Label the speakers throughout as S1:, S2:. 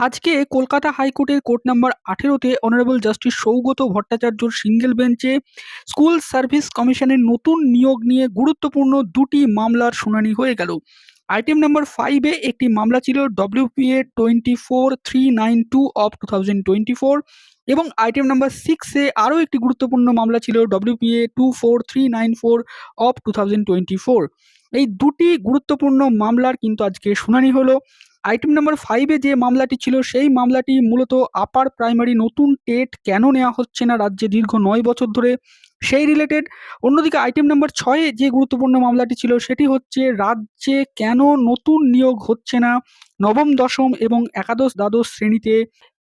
S1: আজকে কলকাতা হাইকোর্টের court number আঠেরোতে অনারেবল জাস্টিস সৌগত ভট্টাচার্যর সিঙ্গেল বেঞ্চে স্কুল সার্ভিস কমিশনের নতুন নিয়োগ নিয়ে গুরুত্বপূর্ণ দুটি মামলার শুনানি হয়ে গেল। আইটেম নাম্বার ফাইভে একটি মামলা ছিল WPA twenty four three nine two of two thousand twenty four এবং আইটেম নাম্বার সিক্সে আরও একটি গুরুত্বপূর্ণ মামলা ছিল WPA two four three nine four of two thousand twenty four এই দুটি গুরুত্বপূর্ণ মামলার কিন্তু আজকে শুনানি হলো। আইটেম নাম্বার ফাইভে যে মামলাটি ছিল, সেই মামলাটি মূলত আপার প্রাইমারি নতুন টেট কেন নেওয়া হচ্ছে না রাজ্যে দীর্ঘ নয় বছর ধরে? সেই রিলেটেড অন্যদিকে আইটেম নাম্বার ছয়ে যে গুরুত্বপূর্ণ মামলাটি ছিল, সেটি হচ্ছে রাজ্যে কেন নতুন নিয়োগ হচ্ছে না? নবম, দশম এবং একাদশ দ্বাদশ শ্রেণীতে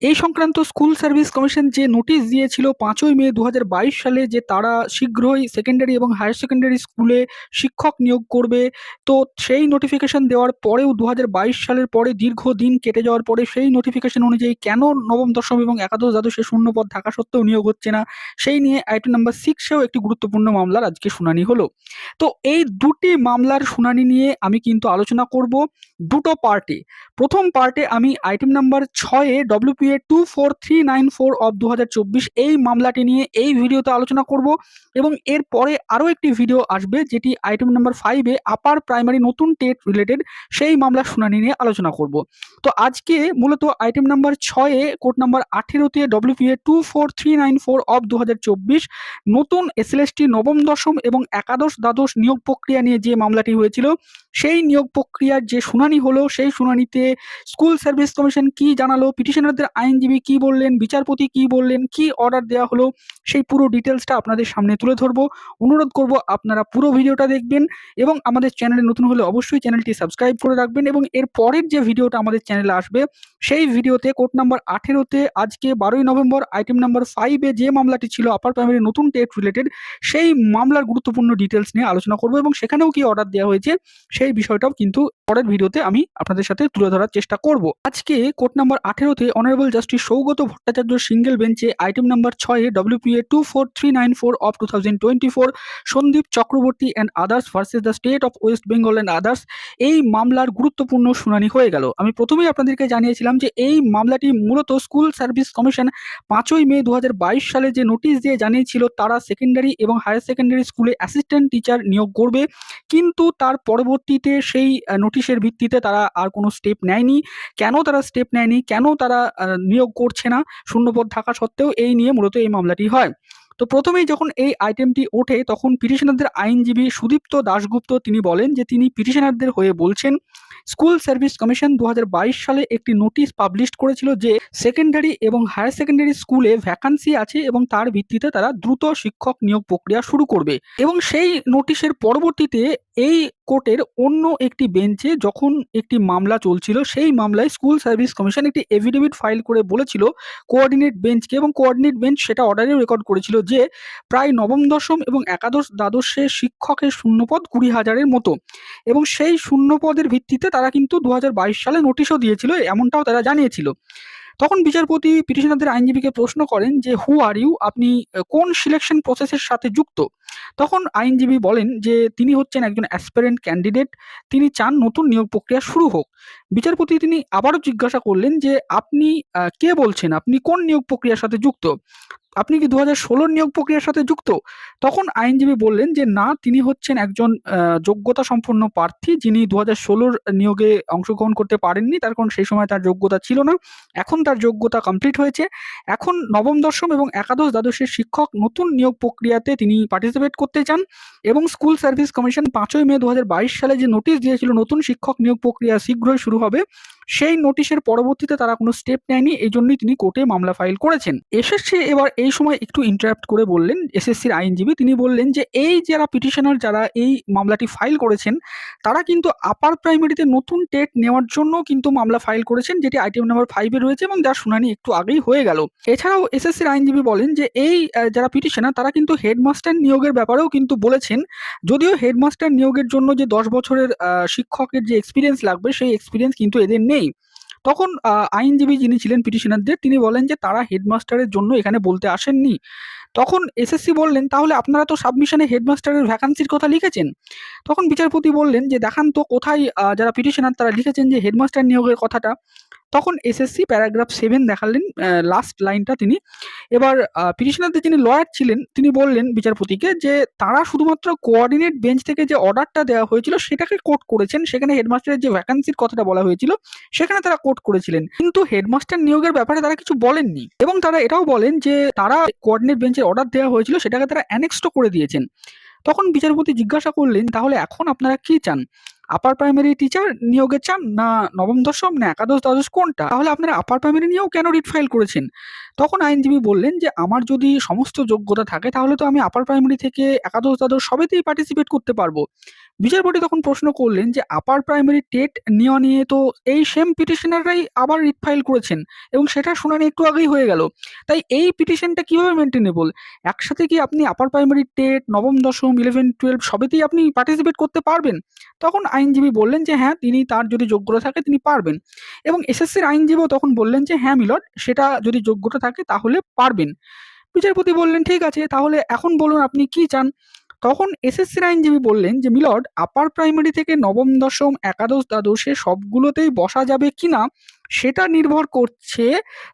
S1: এই সংক্রান্ত স্কুল সার্ভিস কমিশন যে নোটিশ দিয়েছিল পাঁচই মে দু হাজার বাইশ সালে যে তারা শীঘ্রই সেকেন্ডারি এবং হায়ার সেকেন্ডারি স্কুলে শিক্ষক নিয়োগ করবে, তো সেই নোটিফিকেশন দেওয়ার পরেও দু হাজার বাইশ সালের পরে দীর্ঘদিন কেটে যাওয়ার পরে সেই নোটিফিকেশন অনুযায়ী কেন নবম, দশম এবং একাদশ দ্বাদশে শূন্যপদ থাকা সত্ত্বেও নিয়োগ হচ্ছে না, সেই নিয়ে আইটেম নাম্বার সিক্সেও একটি গুরুত্বপূর্ণ মামলার আজকে শুনানি হলো। তো এই দুটি মামলার শুনানি নিয়ে আমি কিন্তু আলোচনা করব দুটো পার্টে প্রথম পার্টে আমি আইটেম নাম্বার ছয়ে WPA two four three nine four of দু হাজার চব্বিশ এই মামলাটি নিয়ে এই ভিডিওতে আলোচনা করব এবং এর পরে আরও একটি ভিডিও আসবে যেটি আইটেম নাম্বার ফাইভে আপার প্রাইমারি নতুন টেট রিলেটেড সেই মামলার শুনানি নিয়ে আলোচনা করব। তো আজকে মূলত আইটেম নাম্বার ছয়ে court number আঠেরোতে WPA two four three nine four of দু হাজার চব্বিশ নতুন এসএলএসটি নবম দশম এবং একাদশ দ্বাদশ নিয়োগ প্রক্রিয়া নিয়ে যে মামলাটি হয়েছিল সেই নিয়োগ প্রক্রিয়ার যে শুনানি হলো, সেই শুনানিতে স্কুল সার্ভিস কমিশন কি জানালো, পিটিশনারদের আইনজীবী কি বললেন, বিচারপতি কি বললেন, কি অর্ডার দেওয়া হলো, সেই পুরো ডিটেলসটা আপনাদের সামনে তুলে ধরবো। অনুরোধ করব আপনারা পুরো ভিডিওটা দেখবেন এবং আমাদের চ্যানেলে নতুন হলে অবশ্যই চ্যানেলটি সাবস্ক্রাইব করে রাখবেন এবং এর পরের যে ভিডিওটা আমাদের চ্যানেলে আসবে, সেই ভিডিওতে কোর্ট নাম্বার আঠেরোতে আজকে বারোই নভেম্বর আইটেম নাম্বার ফাইভে যে মামলাটি ছিল আপার প্রাইমারি নতুন টেট রিলেটেড সেই মামলার গুরুত্বপূর্ণ ডিটেলস নিয়ে আলোচনা করব এবং সেখানেও কি অর্ডার দেওয়া হয়েছে সেই বিষয়টাও কিন্তু পরের ভিডিওতে আমি আপনাদের সাথে তুলে ধরার চেষ্টা করব। আজকে court number আঠেরোতে honourable justice Saugata Bhattacharya single বেঞ্চে আইটেম নাম্বার ছয়ে WPA two four three nine four of two thousand twenty four Sandip Chakraborty and others versus the state of West Bengal and others এই মামলার গুরুত্বপূর্ণ শুনানি হয়ে গেল। আমি প্রথমেই আপনাদেরকে জানিয়েছিলাম যে এই মামলাটি মূলত স্কুল সার্ভিস কমিশন পাঁচই মে দু হাজার বাইশ সালে যে নোটিশ দিয়ে জানিয়েছিল তারা সেকেন্ডারি এবং হায়ার সেকেন্ডারি স্কুলে অ্যাসিস্ট্যান্ট টিচার নিয়োগ করবে। কিন্তু তার পরবর্তীতে সেই নোটিশের ভিত্তিতে তারা আর কোনো স্টেপ নেয়নি। কেন তারা স্টেপ নেয়নি? কেন তারা নিয়োগ করছে না? শূন্যপদ থাকা সত্ত্বেও এই নিয়ে মূলত এই মামলাটি হয়। তো প্রথমেই যখন এই আইটেমটি ওঠে, তখন পিটিশনারদের আইনজীবী সুদীপ্ত দাশগুপ্ত তিনি বলেন যে তিনি পিটিশনারদের হয়ে বলছেন, স্কুল সার্ভিস কমিশন দু হাজার বাইশ সালে একটি নোটিশ পাবলিশ করেছিল যে সেকেন্ডারি এবং হায়ার সেকেন্ডারি স্কুলে ভ্যাকান্সি আছে এবং তার ভিত্তিতে তারা দ্রুত শিক্ষক নিয়োগ প্রক্রিয়া শুরু করবে। এবং সেই নোটিশের পরবর্তীতে এই কোর্টের অন্য একটি বেঞ্চে যখন একটি মামলা চলছিল, সেই মামলায় স্কুল সার্ভিস কমিশন একটি এফিডেভিট ফাইল করে বলেছিল, কোঅর্ডিনেট বেঞ্চকে এবং কোঅর্ডিনেট বেঞ্চ সেটা অর্ডারেও রেকর্ড করেছিল যে, প্রায় নবম দশম এবং একাদশ দ্বাদশে শিক্ষকের শূন্যপদ কুড়ি হাজারের মতো। এবং সেই শূন্যপদের ভিত্তিতে তারা কিন্তু দু হাজার বাইশ সালে নোটিশও দিয়েছিল, এমনটাও তারা জানিয়েছিল। তখন বিচারপতি পিটিশনারদের আইনজীবীকে প্রশ্ন করেন যে, হু আর ইউ? আপনি কোন সিলেকশন প্রসেসের সাথে যুক্ত? তখন আইনজীবী বলেন যে, তিনি হচ্ছেন একজন অ্যাসপারেন্ট ক্যান্ডিডেট। তিনি চান নতুন নিয়োগ প্রক্রিয়া শুরু হোক। বিচারপতি তিনি আবারও জিজ্ঞাসা করলেন যে, আপনি কে বলছেন? আপনি কোন নিয়োগ প্রক্রিয়ার সাথে যুক্ত? আপনি কি দু হাজার নিয়োগ প্রক্রিয়ার সাথে যুক্ত? তখন আইনজীবী বললেন যে, না, তিনি হচ্ছেন একজন যোগ্যতা সম্পন্ন প্রার্থী যিনি দু হাজার ষোলোর নিয়োগে অংশগ্রহণ করতে পারেননি। তার কারণ সেই সময় তার যোগ্যতা ছিল না। এখন তার যোগ্যতা কমপ্লিট হয়েছে। এখন নবম, দশম এবং একাদশ দ্বাদশের শিক্ষক নতুন নিয়োগ প্রক্রিয়াতে তিনি পার্টিসিপেট করতে চান এবং স্কুল সার্ভিস কমিশন পাঁচই মে দু হাজার বাইশ সালে যে নোটিশ দিয়েছিল, নতুন শিক্ষক নিয়োগ প্রক্রিয়া শীঘ্রই শুরু হবে। সেই নোটিশের পরবর্তীতে তারা কোনো স্টেপ নেয়নি এই জন্যই তিনি কোর্টে মামলা ফাইল করেছেন। এসএসসি এবার এই সময় একটু ইন্টারাপ্ট করে বললেন, এসএসসির আইনজীবী তিনি বললেন যে, এই যারা পিটিশনার যারা এই মামলাটি ফাইল করেছেন, তারা কিন্তু আপার প্রাইমারিতে নতুন টেট নেওয়ার জন্য কিন্তু মামলা ফাইল করেছেন, যেটি আইটেম নাম্বার ফাইভে রয়েছে এবং যার শুনানি একটু আগেই হয়ে গেল। এছাড়াও এসএসসির আইনজীবী বলেন যে, এই যারা পিটিশনার তারা কিন্তু হেডমাস্টার নিয়োগের ব্যাপারেও কিন্তু বলেছেন, যদিও হেডমাস্টার নিয়োগের জন্য যে দশ বছরের শিক্ষকের যে এক্সপিরিয়েন্স লাগবে, সেই এক্সপিরিয়েন্স কিন্তু এদের নেই। তখন আইনজীবী যিনি ছিলেন পিটিশনারদের, তিনি বলেন যে তারা হেডমাস্টারের জন্য এখানে বলতে আসেননি। তখন এসএসসি বললেন, তাহলে আপনারা তো সাবমিশনে হেডমাস্টারের ভ্যাকান্সির কথা লিখেছেন। তখন বিচারপতি বললেন যে, দেখান তো কোথায় যারা পিটিশনার তারা লিখেছেন যে, হেডমাস্টার নিয়োগের কথাটা। তখন এসএসসি প্যারাগ্রাফ সেভেন দেখালেন লাস্ট লাইনটা তিনি। এবার পিটিশনারদের যিনি লয়ার ছিলেন, তিনি বললেন বিচারপতিকে যে তারা শুধুমাত্র কোঅর্ডিনেট বেঞ্চ থেকে যে অর্ডারটা দেওয়া হয়েছিল, সেটাকে কোর্ট করেছেন। সেখানে হেডমাস্টারের যে ভ্যাকান্সির কথাটা বলা হয়েছিল, সেখানে তারা কোট করেছিলেন। কিন্তু হেডমাস্টার নিয়োগের ব্যাপারে তারা কিছু বলেননি। এবং তারা এটাও বলেন যে তারা কোঅর্ডিনেট বেঞ্চের অর্ডার দেওয়া হয়েছিল, সেটাকে তারা অ্যানেক্সটো করে দিয়েছেন। তখন বিচারপতি জিজ্ঞাসা করলেন, তাহলে এখন আপনারা কি চান? আপার প্রাইমারি টিচার নিয়োগের চান না নবম, দশম, না একাদশ, দ্বাদশ কোনটা? তাহলে আপনারা আপার প্রাইমারি নিয়েও কেন রিট ফাইল করেছেন? তখন আইনজীবী বললেন যে, আমার যদি সমস্ত যোগ্যতা থাকে, তাহলে তো আমি আপার প্রাইমারি থেকে একাদশ, দ্বাদশ সবেতেই পার্টিসিপেট করতে পারব। বিচারপতি তখন প্রশ্ন করলেন যে আপার প্রাইমারি টেট নেওয়া নিয়ে তো এই সেম পিটিশনাররাই আবার রিট ফাইল করেছেন এবং সেটা শুনানি একটু আগেই হয়ে গেল। তাই এই পিটিশনটা কীভাবে মেনটেনেবল একসাথে কি আপনি আপার প্রাইমারি টেট, নবম, দশম ইলেভেন টুয়েলভ সবেতেই আপনি পার্টিসিপেট করতে পারবেন? তখন আইনজীবী বললেন যে হ্যাঁ তিনি তার যদি যোগ্যতা থাকে তিনি পারবেন। এবং এসএসসির আইনজীবীও তখন বললেন যে হ্যাঁ মিলট, সেটা যদি যোগ্যতা থাকে তাহলে পারবেন। বিচারপতি বললেন, ঠিক আছে, তাহলে এখন বলুন আপনি কি চান? তখন এসএসসির আইনজীবী বললেন যে, মিলর্ড, আপার প্রাইমারি থেকে নবম, দশম, একাদশ, দ্বাদশে সবগুলোতেই বসা যাবে কিনা সেটা নির্ভর করছে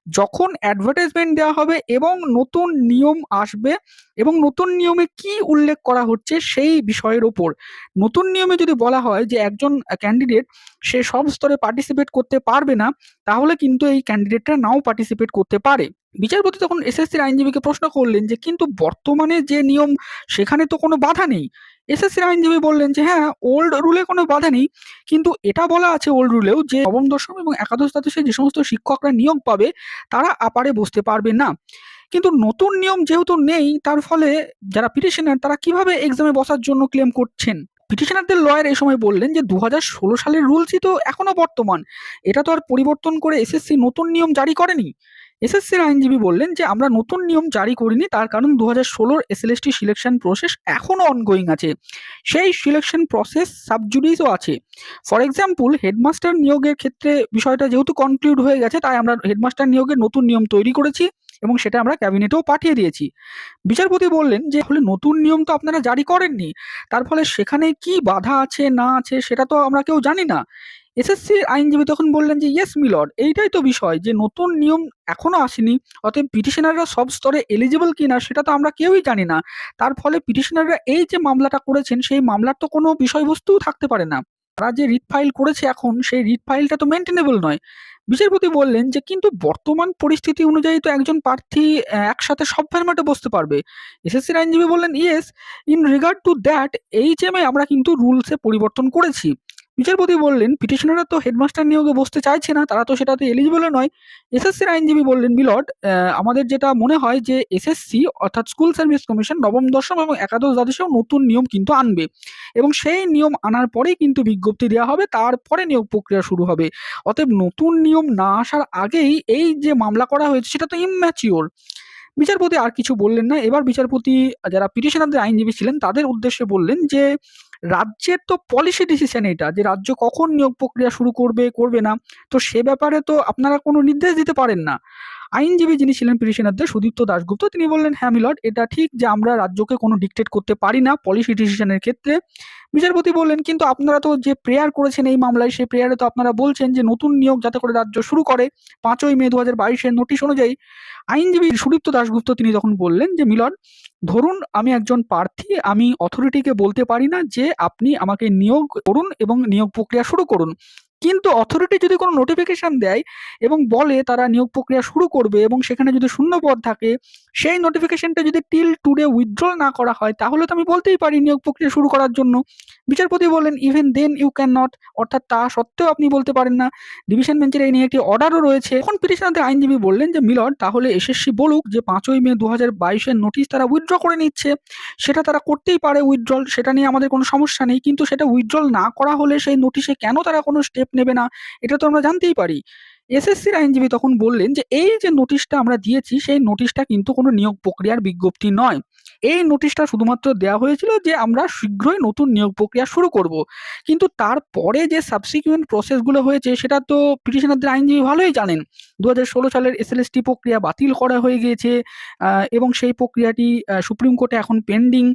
S1: যখন অ্যাডভার্টাইজমেন্ট দেওয়া হবে এবং নতুন নিয়ম আসবে এবং নতুন নিয়মে কি উল্লেখ করা হচ্ছে সেই বিষয়ের ওপর। নতুন নিয়মে যদি বলা হয় যে একজন ক্যান্ডিডেট সে সব স্তরে পার্টিসিপেট করতে পারবে না, তাহলে কিন্তু এই ক্যান্ডিডেটটা নাও পার্টিসিপেট করতে পারে। বিচারপতি তখন এসএসসির আইনজীবীকে প্রশ্ন করলেন যে কিন্তু বর্তমানে যে নিয়ম, সেখানে তো কোনো বাধা নেই। এসএসসির আইনজীবী বললেন যে হ্যাঁ ওল্ড রুলে কোনো বাধা নেই। কিন্তু এটা বলা আছে ওল্ড রুলেও যে, নবম, দশম এবং একাদশ দ্বাদশে যে সমস্ত শিক্ষকরা নিয়োগ পাবে, তারা আপারে বসতে পারবে না। কিন্তু নতুন নিয়ম যেহেতু নেই, তার ফলে যারা পিটিশনার তারা কীভাবে এক্সামে বসার জন্য ক্লেম করছেন? পিটিশনারদের লয়ার এই সময় বললেন যে দু হাজার ষোলো সালের রুলসই তো এখনও বর্তমান। এটা তো আর পরিবর্তন করে এসএসসি নতুন নিয়ম জারি করেনি? এসএসসির আইনজীবী বললেন যে, আমরা নতুন নিয়ম জারি করিনি, তার কারণ দু হাজার ষোলোর এসএলএসটি সিলেকশন প্রসেস এখনও অনগোয়িং আছে। সেই সিলেকশন প্রসেস সাবজুডিসও আছে। ফর এক্সাম্পল হেডমাস্টার নিয়োগের ক্ষেত্রে বিষয়টা যেহেতু কনক্লুড হয়ে গেছে, তাই আমরা হেডমাস্টার নিয়োগের নতুন নিয়ম তৈরি করেছি এবং সেটা আমরা ক্যাবিনেটেও পাঠিয়ে দিয়েছি। বিচারপতি বললেন যে হলে নতুন নিয়ম তো আপনারা জারি করেননি, তার ফলে সেখানে কি বাধা আছে, না আছে, সেটা তো আমরা কেউ জানি না। এসএসসি আইনজীবী তখন বললেন যে ইয়েস মিলর্ড এইটাই তো বিষয় যে, নতুন নিয়ম এখনও আসেনি। অতএব পিটিশনাররা সব স্তরে এলিজিবল কিনা সেটা তো আমরা কেউই জানি না। তার ফলে পিটিশনাররা এই যে মামলাটা করেছেন, সেই মামলার তো কোনো বিষয়বস্তুও থাকতে পারে না। তারা যে রিট ফাইল করেছে এখন, সেই রিট ফাইলটা তো মেনটেনেবল নয়। বিচারপতি বললেন যে, কিন্তু বর্তমান পরিস্থিতি অনুযায়ী তো একজন প্রার্থী একসাথে সব ফরম্যাটে বসতে পারবে। এসএসসির আইনজীবী বললেন yes in regard to that H M A আমরা কিন্তু রুলসে পরিবর্তন করেছি। বিচারপতি বললেন, পিটিশনাররা তো হেডমাস্টার নিয়োগে বসতে চাইছে না, তারা তো সেটাতে এলিজিবল নয়। এসএসসির আইনজীবী বললেন বিলট আমাদের যেটা মনে হয় যে এসএসসি অর্থাৎ স্কুল সার্ভিস কমিশন নবম, দশম এবং একাদশ দ্বাদশেও নতুন নিয়ম কিন্তু আনবে এবং সেই নিয়ম আনার পরেই কিন্তু বিজ্ঞপ্তি দেওয়া হবে, তারপরে নিয়োগ প্রক্রিয়া শুরু হবে। অতএব নতুন নিয়ম না আসার আগেই এই যে মামলা করা হয়েছে, সেটা তো ইম্যাচিওর বিচারপতি আর কিছু বললেন না। এবার বিচারপতি, যারা পিটিশনারদের আইনজীবী ছিলেন, তাদের উদ্দেশ্যে বললেন যে রাজ্যের তো পলিসি ডিসিশন এটা যে রাজ্য কখন নিয়োগ প্রক্রিয়া শুরু করবে করবে না। তো সে ব্যাপারে তো আপনারা কোনো নির্দেশ দিতে পারেন না। আইনজীবী যিনি ছিলেন পিটিশনারদের সুদীপ্ত দাশগুপ্ত, তিনি বললেন হ্যাঁ মিলট এটা ঠিক যে আমরা রাজ্যকে কোনো ডিকটেট করতে পারি না পলিসি ডিসিশনের ক্ষেত্রে। বিচারপতি বললেন, কিন্তু আপনারা তো যে প্রেয়ার করেছেন এই মামলায়, সেই প্রেয়ারে তো আপনারা বলছেন যে নতুন নিয়োগ যাতে করে রাজ্য শুরু করে। পাঁচই মে দু হাজার বাইশের নোটিশ অনুযায়ী আইনজীবী সুদীপ্ত দাশগুপ্ত, তিনি তখন বললেন যে, মিলন, ধরুন আমি একজন প্রার্থী, আমি অথরিটিকে বলতে পারি না যে আপনি আমাকে নিয়োগ করুন এবং নিয়োগ প্রক্রিয়া শুরু করুন। কিন্তু অথরিটি যদি কোনো নোটিফিকেশন দেয় এবং বলে তারা নিয়োগ প্রক্রিয়া শুরু করবে এবং সেখানে যদি শূন্য পদ থাকে, সেই নোটিফিকেশনটা যদি টিল টুডে উইথড্রল না করা হয়, তাহলে তো আমি বলতেই পারি নিয়োগ প্রক্রিয়া শুরু করার জন্য। বিচারপতি বললেন even then you can not অর্থাৎ তা সত্ত্বেও আপনি বলতে পারেন না। ডিভিশন বেঞ্চের এই নিয়ে একটি অর্ডারও রয়েছে। এখন পিটিশনারদের আইনজীবী বললেন যে মিলন তাহলে এসএসসি বলুক যে, পাঁচই মে দু হাজার বাইশের নোটিশ তারা উইথড্র করে নিচ্ছে। সেটা তারা করতেই পারে উইথড্রল সেটা নিয়ে আমাদের কোনো সমস্যা নেই। কিন্তু সেটা উইথড্রল না করা হলে সেই নোটিশে কেন তারা কোনো স্টেপ নেবে না, এটা তো আমরা জানতেই পারি। এসএসসির আইনজীবী তখন বললেন যে, এই যে নোটিশটা আমরা দিয়েছি, সেই নোটিশটা কিন্তু কোনো নিয়োগ প্রক্রিয়ার বিজ্ঞপ্তি নয়। এই নোটিশটা শুধুমাত্র দেওয়া হয়েছিল যে, আমরা শীঘ্রই নতুন নিয়োগ প্রক্রিয়া শুরু করব। কিন্তু তারপরে যে সাবসিকুয়েন্ট প্রসেসগুলো হয়েছে, সেটা তো পিটিশনারদের আইনজীবী ভালোই জানেন। দু হাজার ষোলো সালের এসএলএসটি প্রক্রিয়া বাতিল করা হয়ে গিয়েছে এবং সেই প্রক্রিয়াটি সুপ্রিম কোর্টে এখন পেন্ডিং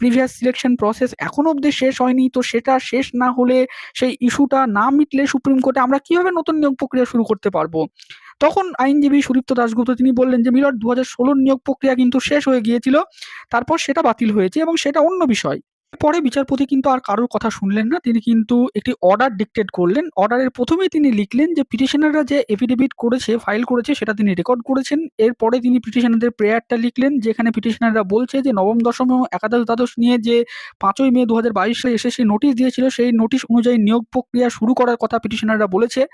S1: প্রিভিয়াস সিলেকশন প্রসেস এখন অবধি শেষ হয়নি। তো সেটা শেষ না হলে সেই ইস্যুটা না মিটলে সুপ্রিম কোর্টে আমরা কীভাবে নতুন নিয়োগ প্রক্রিয়া শুরু করতে পারব? তখন আইনজীবী সুদীপ্ত দাসগুপ্ত তিনি বললেন যে, মিলট দু হাজার নিয়োগ প্রক্রিয়া কিন্তু শেষ হয়ে গিয়েছিল। তারপর সেটা বাতিল হয়েছে এবং সেটা অন্য বিষয়। পরে বিচারপতি কিন্তু আর কারোর কথা শুনলেন না। তিনি কিন্তু একটি অর্ডার ডিক্টেট করলেন। অর্ডারের প্রথমেই তিনি লিখলেন যে পিটিশনাররা যে এফিডেভিট করেছে ফাইল করেছে, সেটা তিনি রেকর্ড করেছেন। এরপরে তিনি পিটিশনারদের প্রেয়ারটা লিখলেন, যেখানে পিটিশনাররা বলছে যে, নবম, দশম এবং একাদশ দ্বাদশ নিয়ে যে পাঁচই মে দু হাজার বাইশ সালে এসএসসি নোটিশ দিয়েছিল, সেই নোটিশ অনুযায়ী নিয়োগ প্রক্রিয়া শুরু করার কথা পিটিশনাররা বলেছে।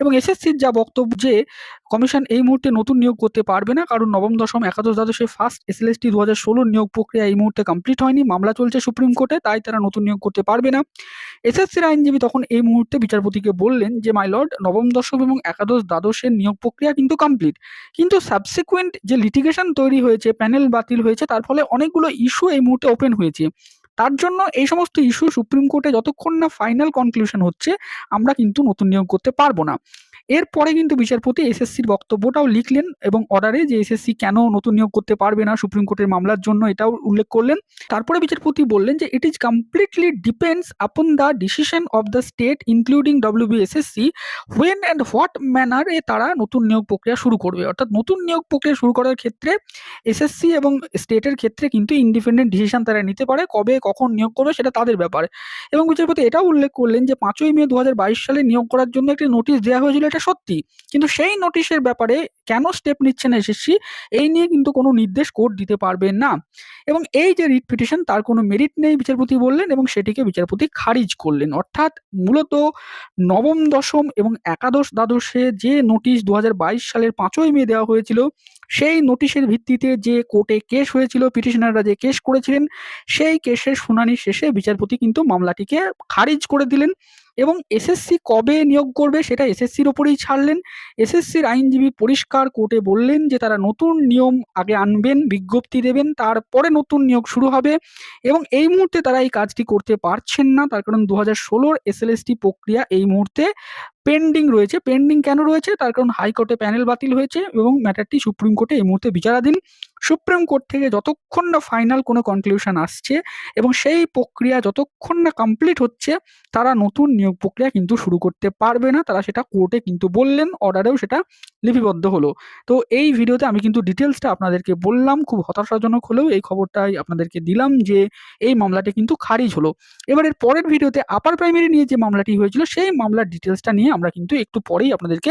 S1: এবং এসএসসির যা বক্তব্য যে কমিশন এই মুহূর্তে নতুন নিয়োগ করতে পারবে না, কারণ নবম, দশম, একাদশ দ্বাদশে ফার্স্ট এসএলএসটি দু হাজার ষোলোর নিয়োগ প্রক্রিয়া এই মুহূর্তে কমপ্লিট হয়নি, মামলা চলছে সুপ্রিম কোর্টে, তাই তারা নতুন নিয়োগ করতে পারবে না। এসএসসির আইনজীবী তখন এই মুহূর্তে বিচারপতিকে বললেন যে মাই লর্ড নবম, দশম এবং একাদশ দ্বাদশের নিয়োগ প্রক্রিয়া কিন্তু কমপ্লিট কিন্তু সাবসিকুয়েন্ট যে লিটিগেশন তৈরি হয়েছে প্যানেল বাতিল হয়েছে, তার ফলে অনেকগুলো ইস্যু এই মুহূর্তে ওপেন হয়েছে। তার জন্য এই সমস্ত ইস্যু সুপ্রিম কোর্টে যতক্ষণ না ফাইনাল কনক্লুশন হচ্ছে, আমরা কিন্তু নতুন নিয়োগ করতে পারব না। এরপরে কিন্তু বিচারপতি এসএসসির বক্তব্যটাও লিখলেন এবং অর্ডারে যে এসএসসি কেন নতুন নিয়োগ করতে পারবে না সুপ্রিম কোর্টের মামলার জন্য এটাও উল্লেখ করলেন। তারপরে বিচারপতি বললেন যে it is completely depends upon the decision of the state including WBSSC when and what ম্যানারে তারা নতুন নিয়োগ প্রক্রিয়া শুরু করবে। অর্থাৎ নতুন নিয়োগ প্রক্রিয়া শুরু করার ক্ষেত্রে এসএসসি এবং স্টেটের ক্ষেত্রে কিন্তু ইন্ডিপেন্ডেন্ট ডিসিশন তারা নিতে পারে, কবে কখন নিয়োগ করবে সেটা তাদের ব্যাপার। এবং বিচারপতি এটাও উল্লেখ করলেন যে, পাঁচই মে দু হাজার বাইশ সালে নিয়োগ করার জন্য একটি নোটিশ দেওয়া হয়েছিল এটা সত্যি। কিন্তু সেই নোটিশের ব্যাপারে কেন স্টেপ নিচ্ছে না এসএসসি এই নিয়ে কিন্তু কোনো নির্দেশ কোর্ট দিতে পারবে না। এবং এই যে রিট পিটিশন তার কোনো মেরিট নেই বিচারপতি বললেন এবং সেটিকে বিচারপতি খারিজ করলেন। অর্থাৎ মূলত নবম, দশম এবং একাদশ দ্বাদশে যে নোটিশ দু হাজার বাইশ সালের পাঁচই মে দেওয়া হয়েছিল, সেই নোটিশের ভিত্তিতে যে কোর্টে কেস হয়েছিল পিটিশনাররা যে কেস করেছিলেন, সেই কেসের শুনানি শেষে বিচারপতি কিন্তু মামলাটিকে খারিজ করে দিলেন। এবং এসএসসি কবে নিয়োগ করবে সেটা এসএসসির ওপরেই ছাড়লেন। এসএসসির আইনজীবী পরিষ্কার কোর্টে বললেন যে তারা নতুন নিয়ম আগে আনবেন, বিজ্ঞপ্তি দেবেন, তারপরে নতুন নিয়োগ শুরু হবে এবং এই মুহূর্তে তারা এই কাজটি করতে পারছেন না। তার কারণ দু হাজার ষোলোর এসএলএসটি প্রক্রিয়া এই মুহূর্তে পেন্ডিং রয়েছে। পেন্ডিং কেন রয়েছে? তার কারণ হাইকোর্টে প্যানেল বাতিল হয়েছে এবং ম্যাটারটি সুপ্রিম কোর্টে এই মুহূর্তে বিচারাধীন। সুপ্রিম কোর্ট থেকে যতক্ষণ না ফাইনাল কোনো কনক্লুশন আসছে এবং সেই প্রক্রিয়া যতক্ষণ না কমপ্লিট হচ্ছে, তারা নতুন নিয়োগ প্রক্রিয়া কিন্তু শুরু করতে পারবে না। তারা সেটা কোর্টে কিন্তু বললেন অর্ডারেও সেটা লিপিবদ্ধ হলো। তো এই ভিডিওতে আমি কিন্তু ডিটেলসটা আপনাদেরকে বললাম, খুব হতাশাজনক হলেও এই খবরটাই আপনাদেরকে দিলাম যে এই মামলাটি কিন্তু খারিজ হলো। এবারের পরের ভিডিওতে আপার প্রাইমারি নিয়ে যে মামলাটি হয়েছিল, সেই মামলার ডিটেলসটা নিয়ে আমরা কিন্তু একটু পরেই আপনাদেরকে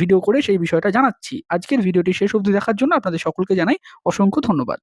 S1: ভিডিও করে সেই বিষয়টা জানাচ্ছি। আজকের ভিডিওটি শেষ অবধি দেখার জন্য আপনাদের সকলকে জানাই অসংখ্য ধন্যবাদ।